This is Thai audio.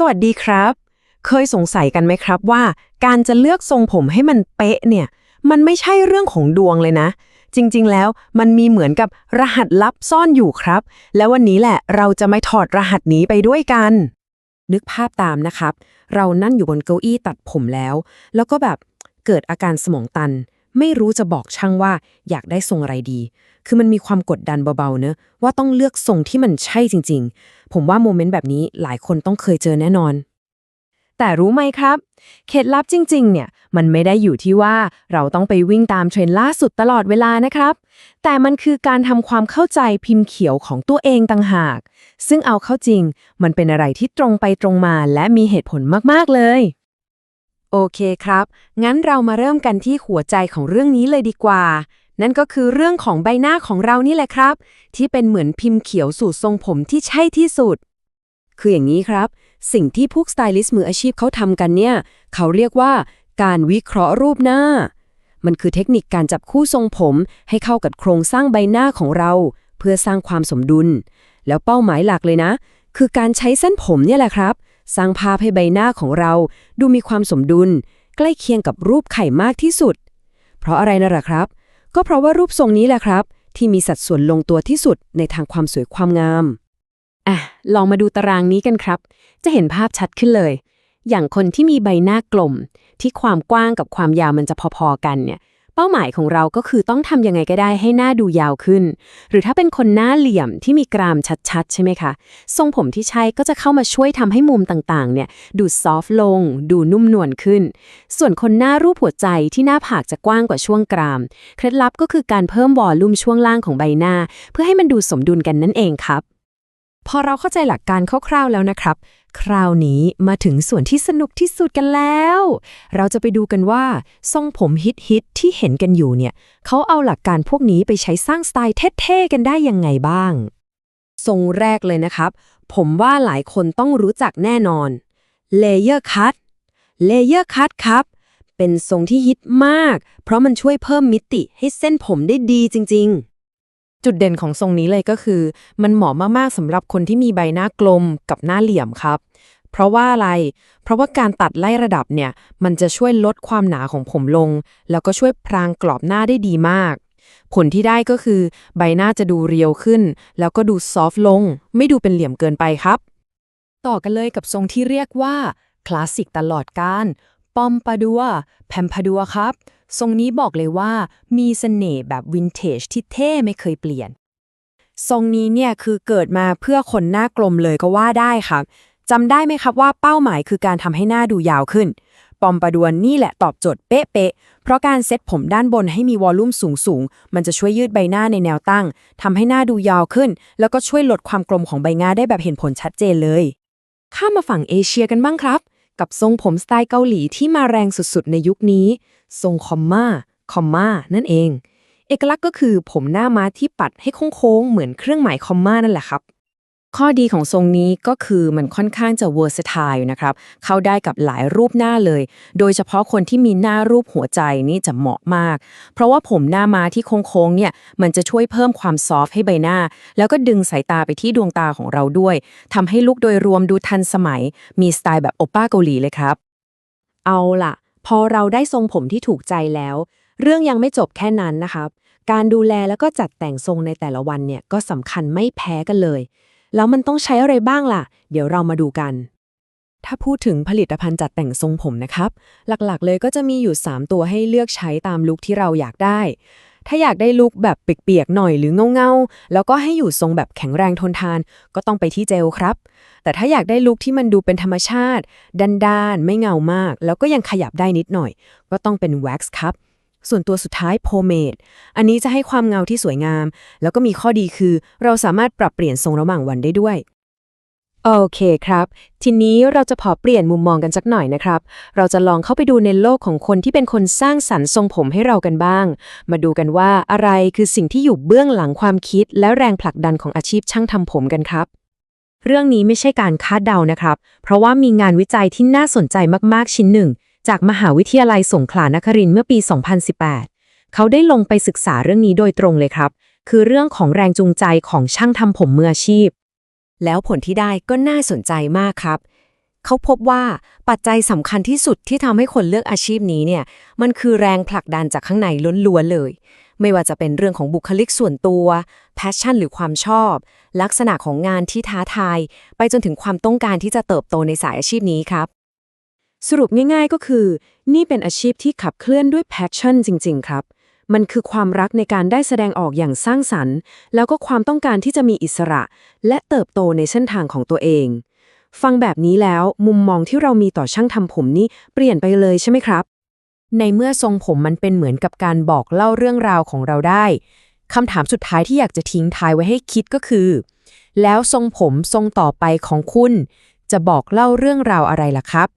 สวัสดีครับ เคยสงสัยกันไหมครับว่า การจะเลือกทรงผมให้มันเป๊ะเนี่ย มันไม่ใช่เรื่องของดวงเลยนะ จริงๆ แล้วมันมีเหมือนกับรหัสลับซ่อนอยู่ครับ แล้ววันนี้แหละเราจะไม่ถอดรหัสนี้ไปด้วยกัน นึกภาพตามนะครับ เรานั่นอยู่บนเก้าอี้ตัดผมแล้ว แล้วก็แบบเกิดอาการสมองตัน ไม่รู้จะบอกช่างว่าอยากได้ทรงอะไรดี คือมันมีความกดดันเบาๆเนอะว่าต้องเลือกทรงที่มันใช่จริง ๆ ผมว่าโมเมนต์แบบนี้หลายคนต้องเคยเจอแน่นอน แต่รู้ไหมครับ เคล็ดลับจริง ๆ เนี่ย มันไม่ได้อยู่ที่ว่าเราต้องไปวิ่งตามเทรนด์ล่าสุดตลอดเวลานะครับ แต่มันคือการทำความเข้าใจพิมพ์เขียวของตัวเองต่างหาก ซึ่งเอาเข้าจริง มันเป็นอะไรที่ตรงไปตรงมาและมีเหตุผลมากๆเลย โอเคครับ งั้นเรามาเริ่มกันที่หัวใจของเรื่องนี้เลยดีกว่า นั่นก็คือเรื่องของใบหน้าของเรานี่แหละครับ ที่เป็นเหมือนพิมพ์เขียวสู่ทรงผมที่ใช่ที่สุด คืออย่างนี้ครับ สิ่งที่พวกสไตลิสต์มืออาชีพเขาทำกันเนี่ย เขาเรียกว่าการวิเคราะห์รูปหน้า มันคือเทคนิคการจับคู่ทรงผม ให้เข้ากับโครงสร้างใบหน้าของเรา เพื่อสร้างความสมดุล แล้วเป้าหมายหลักเลยนะ คือการใช้เส้นผมเนี่ยแหละครับ สร้างภาพให้ใบหน้าของเรา ดูมีความสมดุล ใกล้เคียงกับรูปไข่มากที่สุด เพราะอะไรนะล่ะครับ ก็เพราะว่ารูปทรงนี้แหละครับ ที่มีสัดส่วนลงตัวที่สุดในทางความสวยความงามอะลองมาดูตารางนี้กันครับ จะเห็นภาพชัดขึ้นเลย อย่างคนที่มีใบหน้ากลม ที่ความกว้างกับความยาวมันจะพอๆกันเนี่ย เป้าหมายของเราก็คือต้องทำยังไงก็ได้ให้หน้าดูยาวขึ้น หรือถ้าเป็นคนหน้าเหลี่ยมที่มีกรามชัดๆ ใช่ไหมคะ ทรงผมที่ใช้ก็จะเข้ามาช่วยทำให้มุมต่างๆ เนี่ยดูซอฟต์ลง ดูนุ่มนวลขึ้น ส่วนคนหน้ารูปหัวใจที่หน้าผากจะกว้างกว่าช่วงกราม เคล็ดลับก็คือการเพิ่มวอลลุ่มช่วงล่างของใบหน้า เพื่อให้มันดูสมดุลกันนั่นเองครับพอเราเข้าใจหลักการคร่าวๆแล้วนะครับ คราวนี้มาถึงส่วนที่สนุกที่สุดกันแล้ว เราจะไปดูกันว่า ทรงผมฮิตๆที่เห็นกันอยู่เนี่ย เขาเอาหลักการพวกนี้ไปใช้สร้างสไตล์เท่ๆกันได้ยังไงบ้าง ทรงแรกเลยนะครับ ผมว่าหลายคนต้องรู้จักแน่นอน Layer Cut Layer Cut ครับ เป็นทรงที่ฮิตมาก เพราะมันช่วยเพิ่มมิติให้เส้นผมได้ดีจริงๆ จุดเด่นของทรงนี้เลยก็คือ มันเหมาะมากๆสำหรับคนที่มีใบหน้ากลมกับหน้าเหลี่ยมครับ เพราะว่าอะไร เพราะว่าการตัดไล่ระดับเนี่ย มันจะช่วยลดความหนาของผมลง แล้วก็ช่วยพรางกรอบหน้าได้ดีมาก ผลที่ได้ก็คือ ใบหน้าจะดูเรียวขึ้น แล้วก็ดูซอฟต์ลง ไม่ดูเป็นเหลี่ยมเกินไปครับ ต่อกันเลยกับทรงที่เรียกว่าคลาสสิกตลอดการปอมปาดัวแพมปาดัวครับ ทรงนี้บอกเลยว่ามีเสน่ห์แบบวินเทจที่เท่ไม่เคยเปลี่ยน ทรงนี้เนี่ยคือเกิดมาเพื่อคนหน้ากลมเลยก็ว่าได้ครับจำได้ไหมครับว่าเป้าหมายคือการทำให้หน้าดูยาวขึ้น ปอมปาดวนนี่แหละตอบโจทย์เป๊ะๆ เพราะการเซ็ตผมด้านบนให้มีวอลลุ่มสูงๆ มันจะช่วยยืดใบหน้าในแนวตั้งทำให้หน้าดูยาวขึ้น แล้วก็ช่วยลดความกลมของใบหน้าได้แบบเห็นผลชัดเจนเลย ข้ามมาฝั่งเอเชียกันบ้างครับ กับทรงผมสไตล์เกาหลีที่มาแรงสุดๆ ในยุคนี้ ทรงคอมมาคอมมานั่นเอง เอกลักษณ์ก็คือผมหน้าม้าที่ปัดให้โค้งๆ เหมือนเครื่องหมายคอมมานั่นแหละครับ ข้อดีของทรงนี้ก็คือมันค่อนข้างจะ versatile นะครับ เข้าได้กับหลายรูปหน้าเลย โดยเฉพาะคนที่มีหน้ารูปหัวใจนี่จะเหมาะมาก เพราะว่าผมหน้าม้าที่โค้งๆเนี่ย มันจะช่วยเพิ่มความซอฟต์ให้ใบหน้า แล้วก็ดึงสายตาไปที่ดวงตาของเราด้วยทำให้ลุคโดยรวมดูทันสมัย มีสไตล์แบบโอป้าเกาหลีเลยครับ เอาล่ะ พอเราได้ทรงผมที่ถูกใจแล้ว เรื่องยังไม่จบแค่นั้นนะครับ การดูแลแล้วก็จัดแต่งทรงในแต่ละวันเนี่ยก็สำคัญไม่แพ้กันเลย แล้วมันต้องใช้อะไรบ้างล่ะ เดี๋ยวเรามาดูกัน ถ้าพูดถึงผลิตภัณฑ์จัดแต่งทรงผมนะครับ หลักๆ เลยก็จะมีอยู่ 3 ตัวให้เลือกใช้ตามลุคที่เราอยากได้ ถ้าอยากได้ลุคแบบเปียกๆหน่อยหรือเงาๆ แล้วก็ให้อยู่ทรงแบบแข็งแรงทนทาน ก็ต้องไปที่เจลครับ แต่ถ้าอยากได้ลุคที่มันดูเป็นธรรมชาติ ด้านๆ ไม่เงามาก แล้วก็ยังขยับได้นิดหน่อย ก็ต้องเป็นแว็กซ์ครับ ส่วนตัวสุดท้ายโพเมดอันนี้จะให้ความเงาที่สวยงาม แล้วก็มีข้อดีคือ เราสามารถปรับเปลี่ยนทรงระหว่างวันได้ด้วย โอเคครับ ทีนี้เราจะพอเปลี่ยนมุมมองกันสักหน่อยนะครับ เราจะลองเข้าไปดูในโลกของคนที่เป็นคนสร้างสรรค์ทรงผมให้เรากันบ้าง มาดูกันว่าอะไรคือสิ่งที่อยู่เบื้องหลังความคิด และแรงผลักดันของอาชีพช่างทำผมกันครับเรื่องนี้ไม่ใช่การคาดเดานะครับ เพราะว่ามีงานวิจัยที่น่าสนใจมาก ๆ ชิ้นหนึ่ง จากมหาวิทยาลัยสงขลานครินทร์เมื่อปี 2018 เขาได้ลงไปศึกษาเรื่องนี้โดยตรงเลยครับ คือเรื่องของแรงจูงใจของช่างทำผมมืออาชีพ แล้วผลที่ได้ก็น่าสนใจมากครับ เขาพบว่าปัจจัยสำคัญที่สุดที่ทำให้คนเลือกอาชีพนี้เนี่ย มันคือแรงผลักดันจากข้างในล้วนๆเลย ไม่ว่าจะเป็นเรื่องของบุคลิกส่วนตัวแพชชั่นหรือความชอบ ลักษณะของงานที่ท้าทาย ไปจนถึงความต้องการที่จะเติบโตในสายอาชีพนี้ครับ สรุปง่ายๆก็คือ นี่เป็นอาชีพที่ขับเคลื่อนด้วยแพชชั่นจริง ๆ ครับ มันคือความรักในการได้แสดงออกอย่างสร้างสรรค์ แล้วก็ความต้องการที่จะมีอิสระ และเติบโตในเส้นทางของตัวเอง ฟังแบบนี้แล้วมุมมองที่เรามีต่อช่างทำผมนี่เปลี่ยนไปเลยใช่ไหมครับ ในเมื่อทรงผมมันเป็นเหมือนกับการบอกเล่าเรื่องราวของเราได้คำถามสุดท้ายที่อยากจะทิ้งท้ายไว้ให้คิดก็คือ แล้วทรงผมทรงต่อไปของคุณ จะบอกเล่าเรื่องราวอะไรล่ะครับ